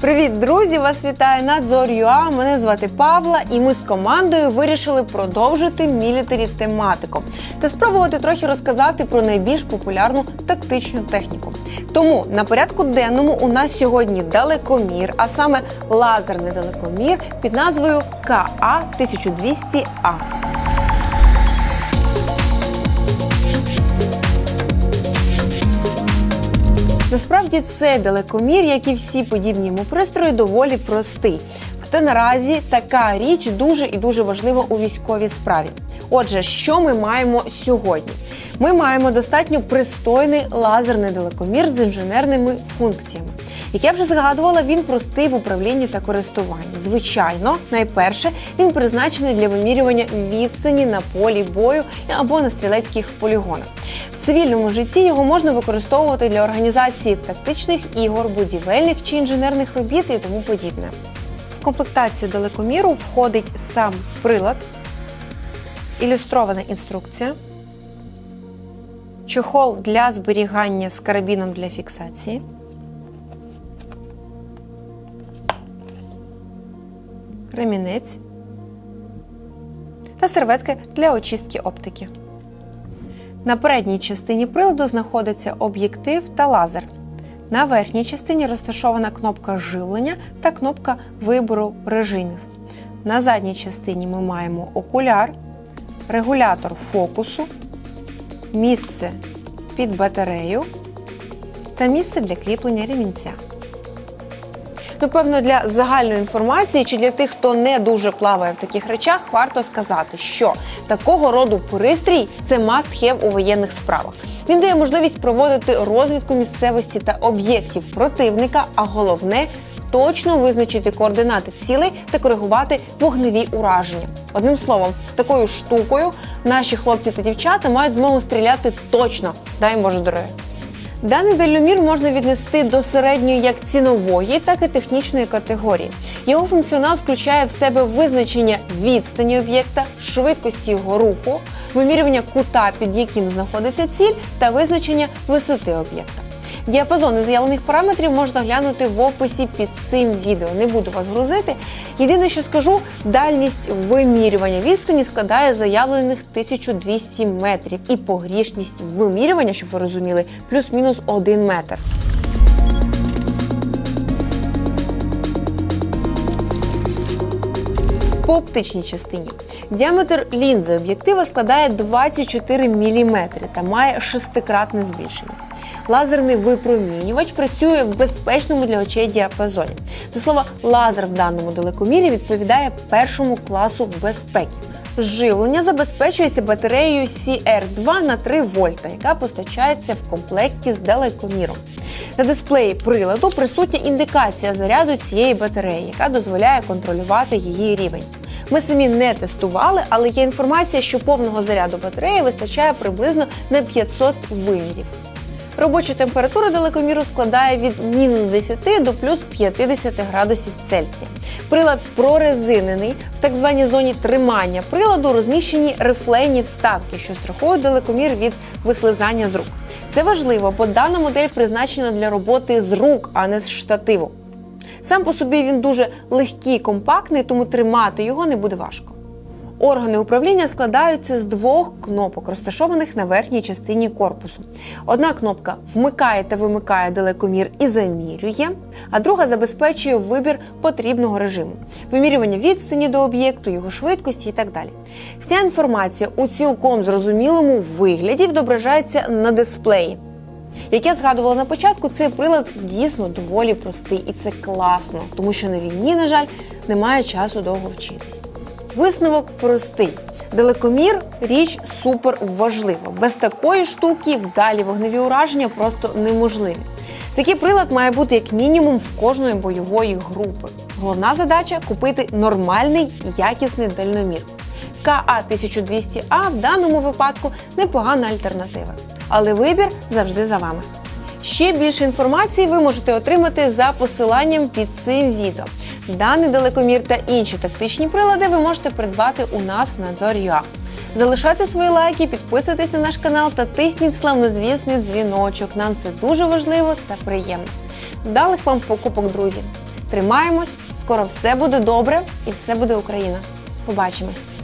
Привіт, друзі! Вас вітає Надзор.ua, Мене звати Павла, і ми з командою вирішили продовжити мілітарі тематику та спробувати трохи розказати про найбільш популярну тактичну техніку. Тому на порядку денному у нас сьогодні далекомір, а саме лазерний далекомір під назвою КА 1200А. Насправді цей далекомір, як і всі подібні йому пристрої, доволі простий. Проте наразі така річ дуже і дуже важлива у військовій справі. Отже, що ми маємо сьогодні? Ми маємо достатньо пристойний лазерний далекомір з інженерними функціями. Як я вже згадувала, він простий в управлінні та користуванні. Звичайно, найперше він призначений для вимірювання відстані на полі бою або на стрілецьких полігонах. В цивільному житті його можна використовувати для організації тактичних ігор, будівельних чи інженерних робіт і тому подібне. В комплектацію далекоміру входить сам прилад, ілюстрована інструкція, чохол для зберігання з карабіном для фіксації. Ремінець та серветки для очистки оптики. На передній частині приладу знаходиться об'єктив та лазер. На верхній частині розташована кнопка живлення та кнопка вибору режимів. На задній частині ми маємо окуляр, регулятор фокусу, місце під батарею та місце для кріплення ремінця. Напевно, для загальної інформації чи для тих, хто не дуже плаває в таких речах, варто сказати, що такого роду пристрій це must-have у воєнних справах. Він дає можливість проводити розвідку місцевості та об'єктів противника, а головне точно визначити координати цілей та коригувати вогневі ураження. Одним словом, з такою штукою наші хлопці та дівчата мають змогу стріляти точно. Дай Боже здоров'я. Даний дальномір можна віднести до середньої як цінової, так і технічної категорії. Його функціонал включає в себе визначення відстані об'єкта, швидкості його руху, вимірювання кута, під яким знаходиться ціль, та визначення висоти об'єкта. Діапазони заявлених параметрів можна глянути в описі під цим відео. Не буду вас грузити. Єдине, що скажу, дальність вимірювання відстані складає заявлених 1200 метрів, і погрішність вимірювання, щоб ви розуміли, плюс-мінус 1 метр. По оптичній частині діаметр лінзи об'єктива складає 24 мм та має шестикратне збільшення. Лазерний випромінювач працює в безпечному для очей діапазоні. До слова, лазер в даному далекомірі відповідає першому класу безпеки. Живлення забезпечується батареєю CR2 на 3 вольта, яка постачається в комплекті з далекоміром. На дисплеї приладу присутня індикація заряду цієї батареї, яка дозволяє контролювати її рівень. Ми самі не тестували, але є інформація, що повного заряду батареї вистачає приблизно на 500 вимірів. Робоча температура далекоміру складає від мінус 10 до плюс 50 градусів Цельсія. Прилад прорезинений. В так званій зоні тримання приладу розміщені рифлейні вставки, що страхують далекомір від вислизання з рук. Це важливо, бо дана модель призначена для роботи з рук, а не з штативу. Сам по собі він дуже легкий, компактний, тому тримати його не буде важко. Органи управління складаються з двох кнопок, розташованих на верхній частині корпусу. Одна кнопка вмикає та вимикає далекомір і замірює, а друга забезпечує вибір потрібного режиму, вимірювання відстані до об'єкту, його швидкості і так далі. Вся інформація у цілком зрозумілому вигляді відображається на дисплеї. Як я згадувала на початку, цей прилад дійсно доволі простий, і це класно, тому що на війні, на жаль, немає часу довго вчитись. Висновок простий. Далекомір річ супер важлива. Без такої штуки вдалі вогневі ураження просто неможливі. Такий прилад має бути як мінімум в кожної бойової групи. Головна задача купити нормальний якісний дальномір. КА 1200А в даному випадку непогана альтернатива. Але вибір завжди за вами. Ще більше інформації ви можете отримати за посиланням під цим відео. Даний далекомір та інші тактичні прилади ви можете придбати у нас в Надзор.ua. Залишайте свої лайки, підписуйтесь на наш канал та тисніть славнозвісний дзвіночок. Нам це дуже важливо та приємно. Вдалих вам покупок, друзі! Тримаємось, скоро все буде добре і все буде Україна. Побачимось!